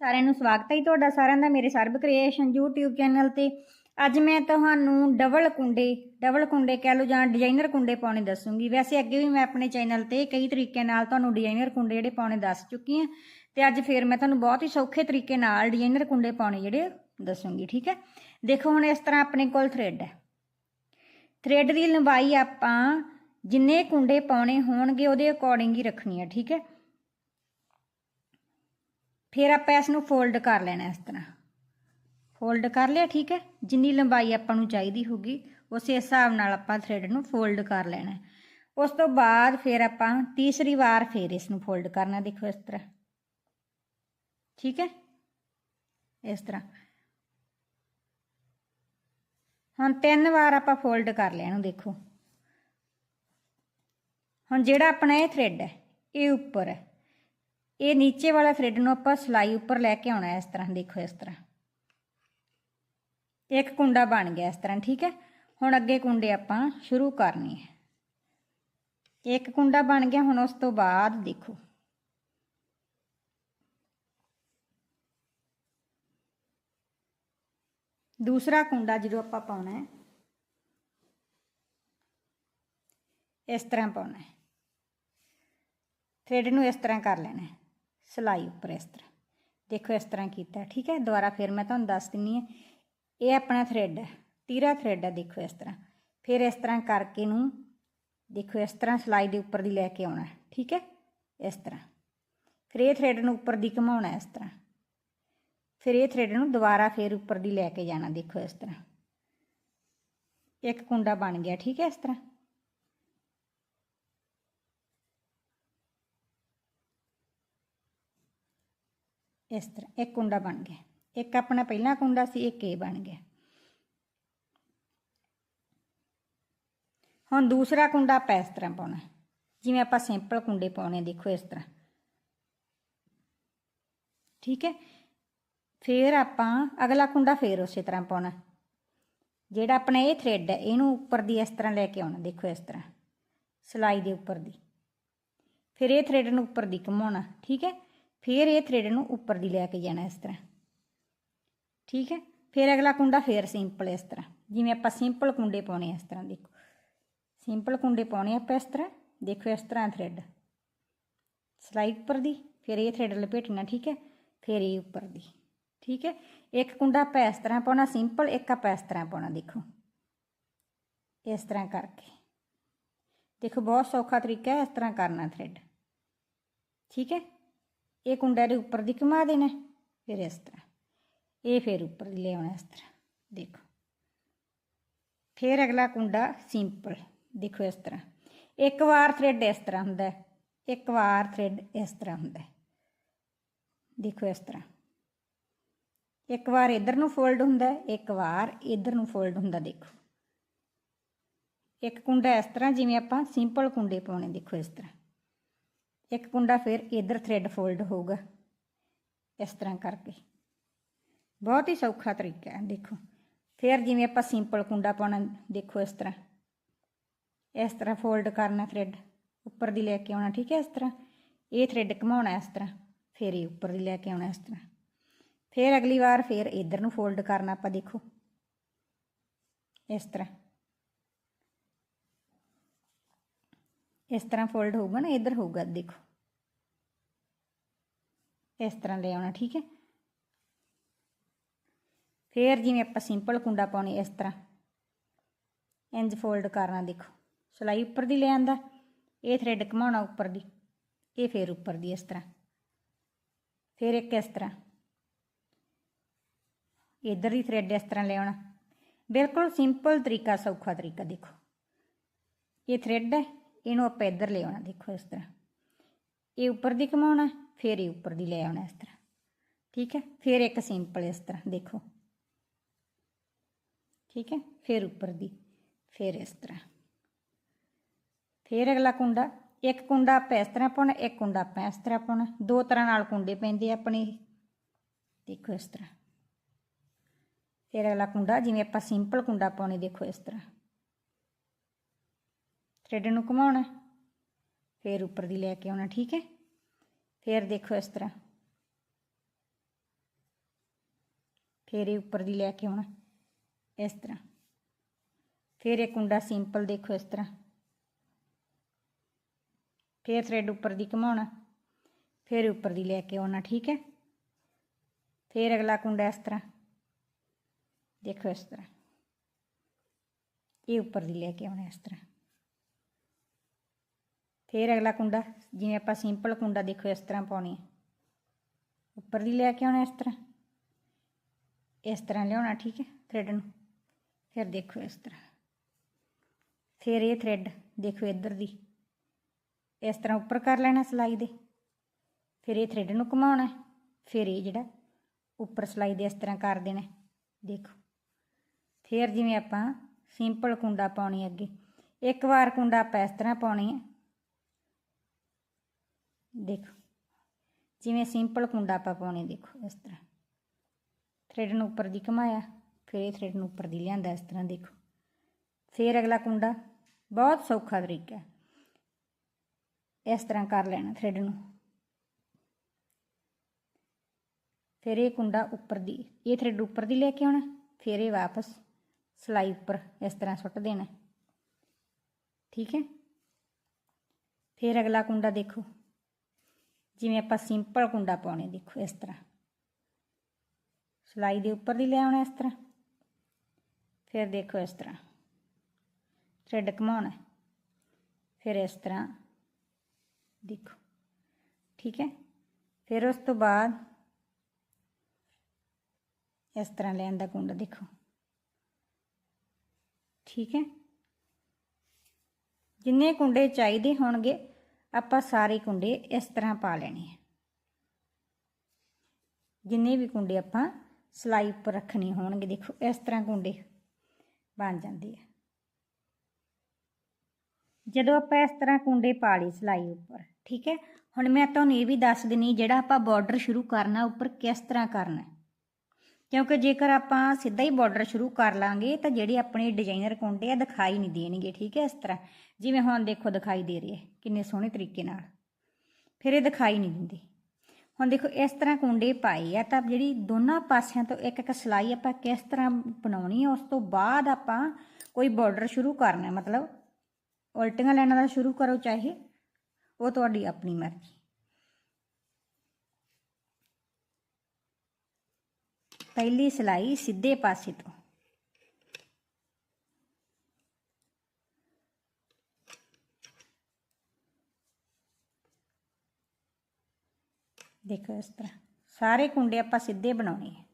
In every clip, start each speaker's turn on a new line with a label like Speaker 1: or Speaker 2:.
Speaker 1: ਸਾਰਿਆਂ ਨੂੰ ਸਵਾਗਤ ਹੈ ਜੀ ਤੁਹਾਡਾ ਸਾਰਿਆਂ ਦਾ ਮੇਰੇ ਸਰਬ ਕ੍ਰੀਏਸ਼ਨ YouTube ਚੈਨਲ ਤੇ। ਅੱਜ ਮੈਂ ਤੁਹਾਨੂੰ ਡਬਲ ਕੁੰਡੇ ਡਬਲ ਕੁੰਡੇ ਕਹਿ ਲਓ ਜਾਂ ਡਿਜ਼ਾਈਨਰ ਕੁੰਡੇ ਪਾਉਣੇ ਦੱਸੂਗੀ। ਵੈਸੇ ਅੱਗੇ ਵੀ ਮੈਂ ਆਪਣੇ ਚੈਨਲ ਤੇ ਕਈ ਤਰੀਕੇ ਨਾਲ ਤੁਹਾਨੂੰ ਡਿਜ਼ਾਈਨਰ ਕੁੰਡੇ ਜਿਹੜੇ ਪਾਉਣੇ ਦੱਸ ਚੁੱਕੀ ਹਾਂ। ਤੇ ਅੱਜ ਫੇਰ ਮੈਂ ਤੁਹਾਨੂੰ ਬਹੁਤ ਹੀ ਸੌਖੇ ਤਰੀਕੇ ਨਾਲ ਡਿਜ਼ਾਈਨਰ ਕੁੰਡੇ ਪਾਉਣੇ ਜਿਹੜੇ ਦੱਸੂਗੀ, ਠੀਕ ਹੈ? ਦੇਖੋ ਹੁਣ ਇਸ ਤਰ੍ਹਾਂ ਆਪਣੇ ਕੋਲ ਥ੍ਰੈਡ ਹੈ। ਥ੍ਰੈਡ ਦੀ ਲੰਬਾਈ ਆਪਾਂ ਜਿੰਨੇ ਕੁੰਡੇ ਪਾਉਣੇ ਹੋਣਗੇ ਉਹਦੇ ਅਕੋਰਡਿੰਗ ਹੀ ਰੱਖਣੀ ਹੈ, ਠੀਕ ਹੈ? ਫਿਰ ਆਪਾਂ ਇਸ ਨੂੰ ਫੋਲਡ ਕਰ ਲੈਣਾ ਇਸ ਤਰ੍ਹਾਂ। ਫੋਲਡ ਕਰ ਲਿਆ, ਠੀਕ ਹੈ? ਜਿੰਨੀ ਲੰਬਾਈ ਆਪਾਂ ਨੂੰ ਚਾਹੀਦੀ ਹੋਗੀ ਉਸੇ ਹਿਸਾਬ ਨਾਲ ਆਪਾਂ ਥ੍ਰੈਡ ਨੂੰ ਫੋਲਡ ਕਰ ਲੈਣਾ ਉਸ ਤੋਂ ਬਾਅਦ ਫਿਰ ਆਪਾਂ ਤੀਸਰੀ ਵਾਰ ਫਿਰ ਇਸ ਨੂੰ ਫੋਲਡ ਕਰਨਾ, ਦੇਖੋ ਇਸ ਤਰ੍ਹਾਂ। ਠੀਕ ਹੈ? ਇਸ ਤਰ੍ਹਾਂ। ਹੁਣ ਤਿੰਨ ਵਾਰ ਆਪਾਂ ਫੋਲਡ ਕਰ ਲਿਆ ਇਹਨੂੰ, ਦੇਖੋ। ਹੁਣ ਜਿਹੜਾ ਆਪਣਾ ਇਹ ਥ੍ਰੈਡ ਹੈ, ਇਹ ਉੱਪਰ ਹੈ। ਇਹ ਨੀਚੇ ਵਾਲਾ ਥ੍ਰੈਡ ਨੂੰ ਆਪਾਂ ਸਲਾਈ ਉੱਪਰ ਲੈ ਕੇ ਆਉਣਾ ਇਸ ਤਰ੍ਹਾਂ, ਦੇਖੋ ਇਸ ਤਰ੍ਹਾਂ। ਇੱਕ ਕੁੰਡਾ ਬਣ ਗਿਆ ਇਸ ਤਰ੍ਹਾਂ, ਠੀਕ ਹੈ? ਹੁਣ ਅੱਗੇ ਕੁੰਡੇ ਆਪਾਂ ਸ਼ੁਰੂ ਕਰਨੇ ਹੈ। ਇੱਕ ਕੁੰਡਾ ਬਣ ਗਿਆ, ਹੁਣ ਉਸ ਤੋਂ ਬਾਅਦ ਦੇਖੋ। ਦੂਸਰਾ ਕੁੰਡਾ ਜਦੋਂ ਆਪਾਂ ਪਾਉਣਾ ਹੈ, ਇਸ ਤਰ੍ਹਾਂ ਪਾਉਣਾ ਹੈ। ਥ੍ਰੈਡ ਨੂੰ ਇਸ ਤਰ੍ਹਾਂ ਕਰ ਲੈਣਾ ਹੈ। ਸਲਾਈ ਉੱਪਰ ਇਸ ਤਰ੍ਹਾਂ। ਦੇਖੋ ਇਸ ਤਰ੍ਹਾਂ ਕੀਤਾ, ਠੀਕ ਹੈ? ਦੁਬਾਰਾ ਫਿਰ ਮੈਂ ਤੁਹਾਨੂੰ ਦੱਸ ਦਿੰਨੀ ਹੈ। ਇਹ ਆਪਣਾ ਥ੍ਰੈਡ ਹੈ, ਤੀਰਾ ਥ੍ਰੈਡ ਹੈ, ਦੇਖੋ ਇਸ ਤਰ੍ਹਾਂ। ਫਿਰ ਇਸ ਤਰ੍ਹਾਂ ਕਰਕੇ ਨੂੰ ਦੇਖੋ ਇਸ ਤਰ੍ਹਾਂ ਸਲਾਈ ਦੇ ਉੱਪਰ ਦੀ ਲੈ ਕੇ ਆਉਣਾ ਠੀਕ ਹੈ? ਇਸ ਤਰ੍ਹਾਂ। ਫਿਰ ਇਹ ਥ੍ਰੈਡ ਨੂੰ ਉੱਪਰ ਦੀ ਘਮਾਉਣਾ ਇਸ ਤਰ੍ਹਾਂ। ਫਿਰ ਇਹ ਥ੍ਰੈਡ ਨੂੰ ਦੁਬਾਰਾ ਫਿਰ ਉੱਪਰ ਦੀ ਲੈ ਕੇ ਜਾਣਾ, ਦੇਖੋ ਇਸ ਤਰ੍ਹਾਂ। ਇੱਕ ਕੁੰਡਾ ਬਣ ਗਿਆ, ਠੀਕ ਹੈ ਇਸ ਤਰ੍ਹਾਂ। ਇਸ ਤਰ੍ਹਾਂ, ਇੱਕ ਕੁੰਡਾ ਬਣ ਗਿਆ। ਇੱਕ ਆਪਣਾ ਪਹਿਲਾ ਕੁੰਡਾ ਸੀ, ਇੱਕ ਇਹ ਬਣ ਗਿਆ। ਹੁਣ ਦੂਸਰਾ ਕੁੰਡਾ ਆਪਾਂ ਇਸ ਤਰ੍ਹਾਂ ਪਾਉਣਾ। ਜਿਵੇਂ ਆਪਾਂ ਸਿੰਪਲ ਕੁੰਡੇ ਪਾਉਣੇ, ਦੇਖੋ ਇਸ ਤਰ੍ਹਾਂ। ਠੀਕ ਹੈ? ਫਿਰ ਆਪਾਂ ਅਗਲਾ ਕੁੰਡਾ ਫੇਰ ਉਸੇ ਤਰ੍ਹਾਂ ਪਾਉਣਾ। ਜਿਹੜਾ ਆਪਣਾ ਇਹ ਥ੍ਰੈਡ ਹੈ, ਇਹਨੂੰ ਉੱਪਰ ਦੀ ਇਸ ਤਰ੍ਹਾਂ ਲੈ ਕੇ ਆਉਣਾ, ਦੇਖੋ ਇਸ ਤਰ੍ਹਾਂ। ਸਲਾਈ ਦੇ ਉੱਪਰ ਦੀ। ਫਿਰ ਇਹ ਥ੍ਰੈਡ ਨੂੰ ਉੱਪਰ ਦੀ ਘੁਮਾਉਣਾ, ਠੀਕ ਹੈ? ਫਿਰ ਇਹ ਥ੍ਰੈਡ ਨੂੰ ਉੱਪਰ ਦੀ ਲੈ ਕੇ ਜਾਣਾ ਇਸ ਤਰ੍ਹਾਂ। ਠੀਕ ਹੈ? ਫਿਰ ਅਗਲਾ ਕੁੰਡਾ ਫਿਰ ਸਿੰਪਲ ਇਸ ਤਰ੍ਹਾਂ। ਜਿਵੇਂ ਆਪਾਂ ਸਿੰਪਲ ਕੁੰਡੇ ਪਾਉਣੇ ਇਸ ਤਰ੍ਹਾਂ, ਦੇਖੋ। ਸਿੰਪਲ ਕੁੰਡੇ ਪਾਉਣੇ ਆਪਾਂ ਇਸ ਤਰ੍ਹਾਂ, ਦੇਖੋ ਇਸ ਤਰ੍ਹਾਂ ਥ੍ਰੈਡ ਸਲਾਈ ਉੱਪਰ ਦੀ, ਫਿਰ ਇਹ ਥ੍ਰੈਡ ਲਪੇਟਣਾ, ਠੀਕ ਹੈ? ਫਿਰ ਇਹ ਉੱਪਰ ਦੀ। ਠੀਕ ਹੈ? ਇੱਕ ਕੁੰਡਾ ਆਪਾਂ ਇਸ ਤਰ੍ਹਾਂ ਪਾਉਣਾ ਸਿੰਪਲ ਇੱਕ ਆਪਾਂ ਇਸ ਤਰ੍ਹਾਂ ਪਾਉਣਾ, ਦੇਖੋ। ਇਸ ਤਰ੍ਹਾਂ ਕਰਕੇ। ਦੇਖੋ, ਬਹੁਤ ਸੌਖਾ ਤਰੀਕਾ ਹੈ ਇਸ ਤਰ੍ਹਾਂ ਕਰਨਾ ਥ੍ਰੈਡ ਠੀਕ ਹੈ? ਇਹ ਕੁੰਡਾ ਦੇ ਉੱਪਰ ਦੀ ਘੁਮਾ ਦੇਣਾ ਫਿਰ ਇਸ ਤਰ੍ਹਾਂ। ਇਹ ਫਿਰ ਉੱਪਰ ਦੀ ਲੈ ਇਸ ਤਰ੍ਹਾਂ, ਦੇਖੋ। ਫਿਰ ਅਗਲਾ ਕੁੰਡਾ ਸਿੰਪਲ, ਦੇਖੋ ਇਸ ਤਰ੍ਹਾਂ। ਇੱਕ ਵਾਰ ਥ੍ਰੈਡ ਇਸ ਤਰ੍ਹਾਂ ਹੁੰਦਾ ਇੱਕ ਵਾਰ ਥ੍ਰੈਡ ਇਸ ਤਰ੍ਹਾਂ ਹੁੰਦਾ ਦੇਖੋ ਇਸ ਤਰ੍ਹਾਂ। ਇੱਕ ਵਾਰ ਇਧਰ ਨੂੰ ਫੋਲਡ ਹੁੰਦਾ ਇੱਕ ਵਾਰ ਇਧਰ ਨੂੰ ਫੋਲਡ ਹੁੰਦਾ, ਦੇਖੋ। ਇੱਕ ਕੁੰਡਾ ਇਸ ਤਰ੍ਹਾਂ, ਜਿਵੇਂ ਆਪਾਂ ਸਿੰਪਲ ਕੁੰਡੇ ਪਾਉਣੇ, ਦੇਖੋ ਇਸ ਤਰ੍ਹਾਂ। ਇੱਕ ਕੁੰਡਾ ਫਿਰ ਇਧਰ ਥ੍ਰੈਡ ਫੋਲਡ ਹੋਊਗਾ, ਇਸ ਤਰ੍ਹਾਂ ਕਰਕੇ। ਬਹੁਤ ਹੀ ਸੌਖਾ ਤਰੀਕਾ ਹੈ, ਦੇਖੋ। ਫਿਰ ਜਿਵੇਂ ਆਪਾਂ ਸਿੰਪਲ ਕੁੰਡਾ ਪਾਉਣਾ, ਦੇਖੋ ਇਸ ਤਰ੍ਹਾਂ। ਇਸ ਤਰ੍ਹਾਂ ਫੋਲਡ ਕਰਨਾ ਥ੍ਰੈਡ ਉੱਪਰ ਦੀ ਲੈ ਕੇ ਆਉਣਾ, ਠੀਕ ਹੈ, ਇਸ ਤਰ੍ਹਾਂ। ਇਹ ਥ੍ਰੈਡ ਘਮਾਉਣਾ ਇਸ ਤਰ੍ਹਾਂ, ਫਿਰ ਇਹ ਉੱਪਰ ਦੀ ਲੈ ਕੇ ਆਉਣਾ ਇਸ ਤਰ੍ਹਾਂ। ਫਿਰ ਅਗਲੀ ਵਾਰ ਫਿਰ ਇਧਰ ਨੂੰ ਫੋਲਡ ਕਰਨਾ ਆਪਾਂ, ਦੇਖੋ। ਇਸ ਤਰ੍ਹਾਂ। ਇਸ ਤਰ੍ਹਾਂ ਫੋਲਡ ਹੋਊਗਾ ਨਾ ਇਧਰ ਹੋਊਗਾ ਦੇਖੋ ਇਸ ਤਰ੍ਹਾਂ ਲੈ ਆਉਣਾ ਠੀਕ ਹੈ ਫਿਰ ਜਿਵੇਂ ਆਪਾਂ ਸਿੰਪਲ ਕੁੰਡਾ ਪਾਉਣੇ ਇਸ ਤਰ੍ਹਾਂ ਇੰਜ ਫੋਲਡ ਕਰਨਾ ਦੇਖੋ ਸਲਾਈ ਉੱਪਰ ਦੀ ਲੈ ਆਂਦਾ ਇਹ ਥ੍ਰੈਡ ਘਮਾਉਣਾ ਉੱਪਰ ਦੀ ਇਹ ਫਿਰ ਉੱਪਰ ਦੀ ਇਸ ਤਰ੍ਹਾਂ ਫਿਰ ਇੱਕ ਇਸ ਤਰ੍ਹਾਂ ਇਧਰ ਦੀ ਥ੍ਰੈਡ ਇਸ ਤਰ੍ਹਾਂ ਲੈ ਆਉਣਾ ਬਿਲਕੁਲ ਸਿੰਪਲ ਤਰੀਕਾ ਸੌਖਾ ਤਰੀਕਾ ਦੇਖੋ ਇਹ ਥ੍ਰੈਡ ਹੈ ਇਹਨੂੰ ਆਪਾਂ ਇੱਧਰ ਲੈ ਆਉਣਾ ਦੇਖੋ ਇਸ ਤਰ੍ਹਾਂ ਇਹ ਉੱਪਰ ਦੀ ਘਮਾਉਣਾ ਫਿਰ ਇਹ ਉੱਪਰ ਦੀ ਲੈ ਆਉਣਾ ਇਸ ਤਰ੍ਹਾਂ ਠੀਕ ਹੈ ਫਿਰ ਇੱਕ ਸਿੰਪਲ ਇਸ ਤਰ੍ਹਾਂ ਦੇਖੋ ਠੀਕ ਹੈ ਫਿਰ ਉੱਪਰ ਦੀ ਫਿਰ ਇਸ ਤਰ੍ਹਾਂ ਫਿਰ ਅਗਲਾ ਕੁੰਡਾ ਇੱਕ ਕੁੰਡਾ ਆਪਾਂ ਇਸ ਤਰ੍ਹਾਂ ਪਾਉਣਾ ਇੱਕ ਕੁੰਡਾ ਆਪਾਂ ਇਸ ਤਰ੍ਹਾਂ ਪਾਉਣਾ ਦੋ ਤਰ੍ਹਾਂ ਨਾਲ ਕੁੰਡੇ ਪੈਂਦੇ ਆ ਆਪਣੇ ਦੇਖੋ ਇਸ ਤਰ੍ਹਾਂ ਫਿਰ ਅਗਲਾ ਕੁੰਡਾ ਜਿਵੇਂ ਆਪਾਂ ਸਿੰਪਲ ਕੁੰਡਾ ਪਾਉਣੇ ਦੇਖੋ ਇਸ ਤਰ੍ਹਾਂ ਥ੍ਰੈਡ ਨੂੰ ਘੁਮਾਉਣਾ ਫਿਰ ਉੱਪਰ ਦੀ ਲੈ ਕੇ ਆਉਣਾ, ਠੀਕ ਹੈ? ਫਿਰ ਦੇਖੋ ਇਸ ਤਰ੍ਹਾਂ। ਫਿਰ ਇਹ ਉੱਪਰ ਦੀ ਲੈ ਕੇ ਆਉਣਾ, ਇਸ ਤਰ੍ਹਾਂ। ਫਿਰ ਇਹ ਕੁੰਡਾ ਸਿੰਪਲ ਦੇਖੋ ਇਸ ਤਰ੍ਹਾਂ। ਫਿਰ ਥ੍ਰੈਡ ਉੱਪਰ ਦੀ ਘਮਾਉਣਾ, ਫਿਰ ਉੱਪਰ ਦੀ ਲੈ ਕੇ ਆਉਣਾ, ਠੀਕ ਹੈ? ਫਿਰ ਅਗਲਾ ਕੁੰਡਾ ਇਸ ਤਰ੍ਹਾਂ। ਦੇਖੋ ਇਸ ਤਰ੍ਹਾਂ। ਇਹ ਉੱਪਰ ਦੀ ਲੈ ਕੇ ਆਉਣਾ ਇਸ ਤਰ੍ਹਾਂ। ਫਿਰ ਅਗਲਾ ਕੁੰਡਾ, ਜਿਵੇਂ ਆਪਾਂ ਸਿੰਪਲ ਕੁੰਡਾ ਦੇਖੋ ਇਸ ਤਰ੍ਹਾਂ ਪਾਉਣੀ ਹੈ। ਉੱਪਰ ਦੀ ਲੈ ਕੇ ਆਉਣਾ ਇਸ ਤਰ੍ਹਾਂ। ਇਸ ਤਰ੍ਹਾਂ ਲਿਆਉਣਾ, ਠੀਕ ਹੈ ਥ੍ਰੈਡ ਨੂੰ। ਫਿਰ ਦੇਖੋ ਇਸ ਤਰ੍ਹਾਂ। ਫਿਰ ਇਹ ਥ੍ਰੈਡ ਦੇਖੋ ਇੱਧਰ ਦੀ। ਇਸ ਤਰ੍ਹਾਂ ਉੱਪਰ ਕਰ ਲੈਣਾ ਸਲਾਈ ਦੇ। ਫਿਰ ਇਹ ਥ੍ਰੈਡ ਨੂੰ ਘੁਮਾਉਣਾ ਫਿਰ ਇਹ ਜਿਹੜਾ ਉੱਪਰ ਸਲਾਈ ਦੇ ਇਸ ਤਰ੍ਹਾਂ ਕਰ ਦੇਣਾ ਦੇਖੋ। ਫਿਰ ਜਿਵੇਂ ਆਪਾਂ ਸਿੰਪਲ ਕੁੰਡਾ ਪਾਉਣੀ ਅੱਗੇ। ਇੱਕ ਵਾਰ ਕੁੰਡਾ ਆਪਾਂ ਇਸ ਤਰ੍ਹਾਂ ਪਾਉਣੀ ਹੈ। ਦੇਖੋ, ਜਿਵੇਂ ਸਿੰਪਲ ਕੁੰਡਾ ਆਪਾਂ ਪਾਉਣੇ, ਦੇਖੋ, ਇਸ ਤਰ੍ਹਾਂ। ਥ੍ਰੈਡ ਨੂੰ ਉੱਪਰ ਦੀ ਘਮਾਇਆ, ਫਿਰ ਇਹ ਥ੍ਰੈਡ ਨੂੰ ਉੱਪਰ ਦੀ ਲਿਆਂਦਾ, ਇਸ ਤਰ੍ਹਾਂ ਦੇਖੋ। ਫਿਰ ਅਗਲਾ ਕੁੰਡਾ, ਬਹੁਤ ਸੌਖਾ ਤਰੀਕਾ ਇਸ ਤਰ੍ਹਾਂ ਕਰ ਲੈਣਾ ਥ੍ਰੈਡ ਨੂੰ। ਫਿਰ ਇਹ ਕੁੰਡਾ ਉੱਪਰ ਦੀ, ਇਹ ਥ੍ਰੈਡ ਉੱਪਰ ਦੀ ਲੈ ਕੇ ਆਉਣਾ, ਫਿਰ ਇਹ ਵਾਪਸ ਸਲਾਈ ਉੱਪਰ ਇਸ ਤਰ੍ਹਾਂ ਸੁੱਟ ਦੇਣਾ। ਠੀਕ ਹੈ? ਫਿਰ ਅਗਲਾ ਕੁੰਡਾ ਦੇਖੋ। ਜਿਵੇਂ ਆਪਾਂ ਸਿੰਪਲ ਕੁੰਡਾ ਪਾਉਣੇ, ਦੇਖੋ ਇਸ ਤਰ੍ਹਾਂ। ਸਲਾਈ ਦੇ ਉੱਪਰ ਦੀ ਲੈ ਆਉਣਾ ਇਸ ਤਰ੍ਹਾਂ। ਫਿਰ ਦੇਖੋ ਇਸ ਤਰ੍ਹਾਂ। ਥ੍ਰੈਡ ਘਮਾਉਣਾ। ਫਿਰ ਇਸ ਤਰ੍ਹਾਂ। ਦੇਖੋ। ਠੀਕ ਹੈ? ਫਿਰ ਉਸ ਤੋਂ ਬਾਅਦ ਇਸ ਤਰ੍ਹਾਂ ਲੈਣ ਦਾ ਕੁੰਡਾ ਦੇਖੋ। ਠੀਕ ਹੈ? ਜਿੰਨੇ ਕੁੰਡੇ ਚਾਹੀਦੇ ਹੋਣਗੇ ਆਪਾਂ ਸਾਰੇ ਕੁੰਡੇ ਇਸ ਤਰ੍ਹਾਂ ਪਾ ਲੈਣੇ ਆ। ਜਿੰਨੇ ਵੀ ਕੁੰਡੇ ਆਪਾਂ ਸਲਾਈ ਉੱਪਰ ਰੱਖਣੇ ਹੋਣਗੇ, ਦੇਖੋ ਇਸ ਤਰ੍ਹਾਂ ਕੁੰਡੇ ਬਣ ਜਾਂਦੇ ਆ। ਜਦੋਂ ਆਪਾਂ ਇਸ ਤਰ੍ਹਾਂ ਕੁੰਡੇ ਪਾ ਲਈ ਸਲਾਈ ਉੱਪਰ, ਠੀਕ ਹੈ? ਹੁਣ ਮੈਂ ਤੁਹਾਨੂੰ ਇਹ ਵੀ ਦੱਸ ਦਿੰਨੀ ਜਿਹੜਾ ਆਪਾਂ ਬਾਰਡਰ ਸ਼ੁਰੂ ਕਰਨਾ, ਉੱਪਰ ਕਿਸ ਤਰ੍ਹਾਂ ਕਰਨਾ ਕਿਉਂਕਿ ਜੇਕਰ ਆਪਾਂ ਸਿੱਧਾ ਹੀ ਬਾਰਡਰ ਸ਼ੁਰੂ ਕਰ ਲਾਂਗੇ, ਤਾਂ ਜਿਹੜੇ ਆਪਣੇ ਡਿਜ਼ਾਈਨਰ ਕੁੰਡੇ ਆ ਦਿਖਾਈ ਨਹੀਂ ਦੇਣਗੇ, ਠੀਕ ਹੈ, ਇਸ ਤਰ੍ਹਾਂ। ਜਿਵੇਂ ਹੁਣ ਦੇਖੋ, ਦਿਖਾਈ ਦੇ ਰਹੇ ਕਿੰਨੇ ਸੋਹਣੇ ਤਰੀਕੇ ਨਾਲ। ਫਿਰ ਇਹ ਦਿਖਾਈ ਨਹੀਂ ਦਿੰਦੇ। ਹੁਣ ਦੇਖੋ, ਇਸ ਤਰ੍ਹਾਂ ਕੁੰਡੇ ਪਾਏ ਆ, ਤਾਂ ਜਿਹੜੀ ਦੋਨਾਂ ਪਾਸਿਆਂ ਤੋਂ ਇੱਕ ਇੱਕ ਸਲਾਈ ਆਪਾਂ ਕਿਸ ਤਰ੍ਹਾਂ ਬਣਾਉਣੀ ਹੈ ਉਸ ਤੋਂ ਬਾਅਦ ਆਪਾਂ ਕੋਈ ਬਾਰਡਰ ਸ਼ੁਰੂ ਕਰਨਾ, ਮਤਲਬ ਉਲਟੀਆਂ ਲਾਈਨਾਂ ਦਾ ਸ਼ੁਰੂ ਕਰੋ, ਚਾਹੇ ਉਹ ਤੁਹਾਡੀ ਆਪਣੀ ਮਰਜ਼ੀ। ਪਹਿਲੀ ਸਲਾਈ ਸਿੱਧੇ ਪਾਸੇ ਤੋਂ ਦੇਖੋ ਇਸ ਤਰ੍ਹਾਂ ਸਾਰੇ ਕੁੰਡੇ ਆਪਾਂ ਸਿੱਧੇ ਬਣਾਉਣੇ ਹੈ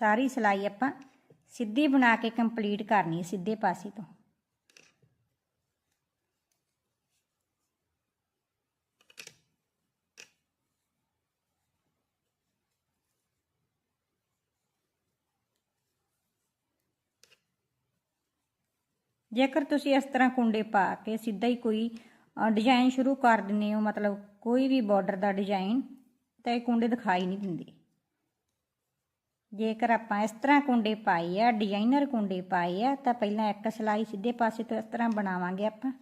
Speaker 1: ਸਾਰੀ ਸਲਾਈ ਆਪਾਂ ਸਿੱਧੀ ਬਣਾ ਕੇ ਕੰਪਲੀਟ ਕਰਨੀ ਹੈ ਸਿੱਧੇ ਪਾਸੇ ਤੋਂ ਜੇਕਰ ਤੁਸੀਂ ਇਸ ਤਰ੍ਹਾਂ ਕੁੰਡੇ ਪਾ ਕੇ ਸਿੱਧਾ ਹੀ ਕੋਈ ਡਿਜ਼ਾਈਨ ਸ਼ੁਰੂ ਕਰ ਦਿੰਦੇ ਹੋ, ਮਤਲਬ ਕੋਈ ਵੀ ਬਾਰਡਰ ਦਾ ਡਿਜ਼ਾਈਨ ਤਾਂ ਇਹ ਕੁੰਡੇ ਦਿਖਾਈ ਨਹੀਂ ਦਿੰਦੇ। ਜੇਕਰ ਆਪਾਂ ਇਸ ਤਰ੍ਹਾਂ ਕੁੰਡੇ ਪਾਏ ਆ ਡਿਜ਼ਾਈਨਰ ਕੁੰਡੇ ਪਾਏ ਆ, ਤਾਂ ਪਹਿਲਾਂ ਇੱਕ ਸਲਾਈ ਸਿੱਧੇ ਪਾਸੇ ਤੋਂ ਇਸ ਤਰ੍ਹਾਂ ਬਣਾਵਾਂਗੇ ਆਪਾਂ।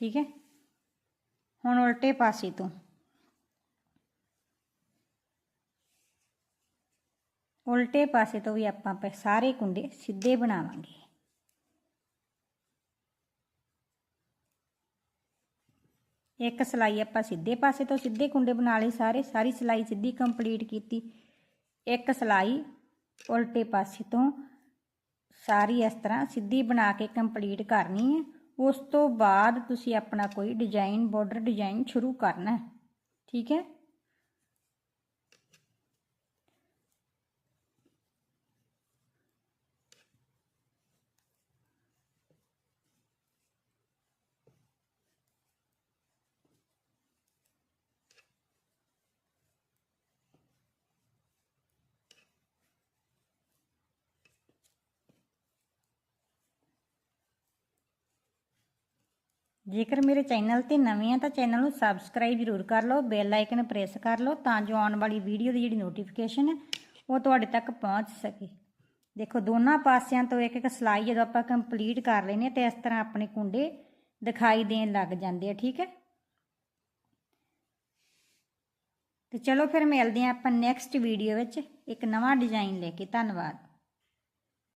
Speaker 1: ਠੀਕ ਹੈ? ਹੁਣ ਉਲਟੇ ਪਾਸੇ ਤੋਂ। ਉਲਟੇ ਪਾਸੇ ਤੋਂ ਵੀ ਆਪਾਂ ਪੇ ਸਾਰੇ ਕੁੰਡੇ ਸਿੱਧੇ ਬਣਾਵਾਂਗੇ ਇੱਕ ਸਲਾਈ ਆਪਾਂ ਸਿੱਧੇ ਪਾਸੇ ਤੋਂ ਸਿੱਧੇ ਕੁੰਡੇ ਬਣਾ ਲਏ ਸਾਰੇ, ਸਾਰੀ ਸਲਾਈ ਸਿੱਧੀ ਕੰਪਲੀਟ ਕੀਤੀ। ਇੱਕ ਸਲਾਈ ਉਲਟੇ ਪਾਸੇ ਤੋਂ ਸਾਰੀ ਇਸ ਤਰ੍ਹਾਂ ਸਿੱਧੀ ਬਣਾ ਕੇ ਕੰਪਲੀਟ ਕਰਨੀ ਹੈ। ਉਸ ਤੋਂ ਬਾਅਦ ਤੁਸੀਂ ਆਪਣਾ ਕੋਈ ਡਿਜ਼ਾਈਨ ਬਾਰਡਰ ਡਿਜ਼ਾਈਨ ਸ਼ੁਰੂ ਕਰਨਾ ਠੀਕ ਹੈ? ਜੇਕਰ ਮੇਰੇ ਚੈਨਲ ਤੇ ਨਵੇਂ ਆ ਤਾਂ ਚੈਨਲ ਨੂੰ ਸਬਸਕ੍ਰਾਈਬ ਜ਼ਰੂਰ ਕਰ ਲਓ ਬੈਲ ਆਈਕਨ ਪ੍ਰੈਸ ਕਰ ਲਓ ਤਾਂ ਜੋ ਆਉਣ ਵਾਲੀ ਵੀਡੀਓ ਦੀ ਜਿਹੜੀ ਨੋਟੀਫਿਕੇਸ਼ਨ ਹੈ, ਉਹ ਤੁਹਾਡੇ ਤੱਕ ਪਹੁੰਚ ਸਕੇ। ਦੇਖੋ, ਦੋਨਾਂ ਪਾਸਿਆਂ ਤੋਂ ਇੱਕ ਇੱਕ ਸਲਾਈ ਜਦੋਂ ਆਪਾਂ ਕੰਪਲੀਟ ਕਰ ਲੈਨੇ ਆ ਤੇ ਇਸ ਤਰ੍ਹਾਂ ਆਪਣੇ ਕੁੰਡੇ ਦਿਖਾਈ ਦੇਣ ਲੱਗ ਜਾਂਦੇ ਆ, ਠੀਕ ਹੈ? ਤੇ ਚਲੋ ਫਿਰ ਮਿਲਦੇ ਆ ਆਪਾਂ ਨੈਕਸਟ ਵੀਡੀਓ ਵਿੱਚ। ਇੱਕ ਨਵਾਂ ਡਿਜ਼ਾਈਨ ਲੈ ਕੇ। ਧੰਨਵਾਦ।